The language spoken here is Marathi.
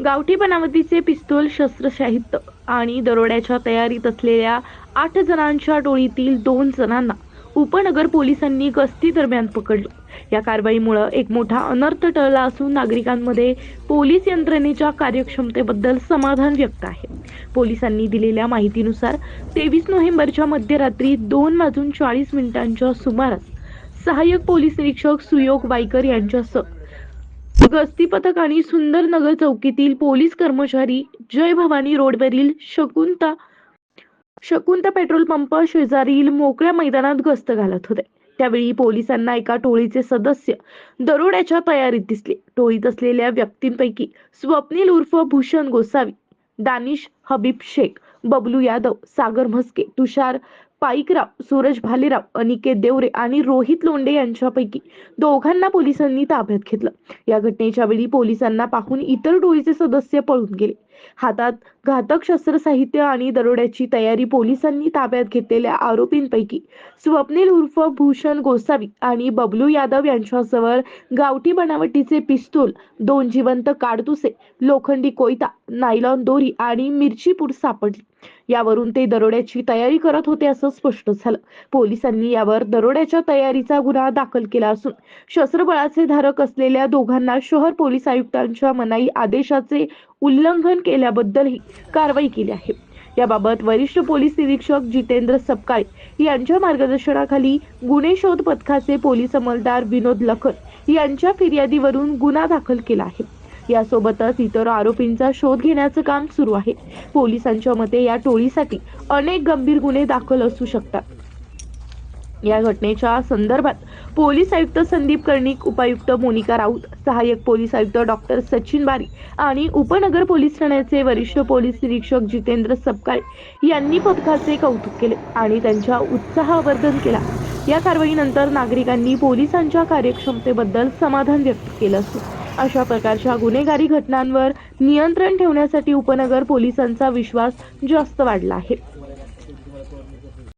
गावठी बनावटीचे पिस्तूल शस्त्रसाहित्य आणि दरोड्याच्या तयारीत असलेल्या आठ जणांच्या टोळीतील दोन जणांना उपनगर पोलिसांनी गस्ती दरम्यान पकडलं. या कारवाईमुळं एक मोठा अनर्थ टळला असून नागरिकांमध्ये पोलीस यंत्रणेच्या कार्यक्षमतेबद्दल समाधान व्यक्त आहे. पोलिसांनी दिलेल्या माहितीनुसार तेवीस नोव्हेंबरच्या मध्यरात्री दोन वाजून चाळीस मिनिटांच्या सुमारास सहाय्यक पोलीस निरीक्षक सुयोग वायकर यांच्यासह गस्ती पथक सुंदरनगर चौकीतील पोलीस कर्मचारी जय भवानी रोडवरील शकुंता शकुंता पेट्रोल पंप शेजारील मोकळ्या मैदानात गस्त घालत होते. त्यावेळी पोलिसांना एका टोळीचे सदस्य दरोड्याच्या तयारीत दिसले. टोळीत असलेल्या व्यक्तींपैकी स्वप्नील उर्फ भूषण गोसावी दानिश हबीब शेख बबलू यादव सागर म्हस्के तुषार पाईकराव सूरज भालेराव अनिकेत देवरे आणि रोहित लोंडे यांच्यापैकी दोघांना पोलिसांनी ताब्यात घेतलं. या घटनेच्या वेळी पोलिसांना पाहून इतर टोळीचे सदस्य पळून गेले. हातात घातक शस्त्र साहित्य आणि दरोड्याची तयारी पोलिसांनी ताब्यात घेतलेल्या आरोपींपैकी स्वप्नील उर्फ भूषण गोसावी आणि बबलू यादव यांच्याजवळ गावठी बनावटीचे पिस्तूल दोन जिवंत काडतुसे लोखंडी कोयता नायलॉन दोरी आणि मिरची पूड सापडली. यावरून ते दरोड्याची तयारी करत होते असं स्पष्ट झालं. पोलिसांनी यावर दरोड्याच्या तयारीचा गुन्हा दाखल केला असून शस्त्रबळाचे धारक असलेल्या दोघांना शहर पोलीस आयुक्तांच्या मनाई आदेशाचे उल्लंघन केल्याबद्दलही कारवाई केली आहे. याबाबत वरिष्ठ पोलीस निरीक्षक जितेंद्र सपकाळे यांच्या मार्गदर्शनाखाली गुन्हे शोध पथकाचे पोलीस अंमलदार विनोद लखन यांच्या फिर्यादीवरून गुन्हा दाखल केला आहे. यासोबतच इतर आरोपींचा शोध घेण्याचं काम सुरू आहे. पोलिसांच्या मते या टोळीसाठी अनेक गंभीर गुन्हे दाखल असू शकतात. या घटनेच्या संदर्भात पोलीस आयुक्त संदीप कर्णिक उपायुक्त मोनिका राऊत सहाय्यक पोलीस आयुक्त डॉक्टर सचिन बारी आणि उपनगर पोलीस ठाण्याचे वरिष्ठ पोलीस निरीक्षक जितेंद्र सपकाळे यांनी पथकाचे कौतुक केले आणि त्यांच्या उत्साहवर्धन केला. या कारवाईनंतर नागरिकांनी पोलिसांच्या कार्यक्षमतेबद्दल समाधान व्यक्त केलं असून अशा प्रकारच्या गुन्हेगारी घटनांवर नियंत्रण ठेवण्यासाठी उपनगर पोलिसांचा विश्वास जास्त वाढला आहे.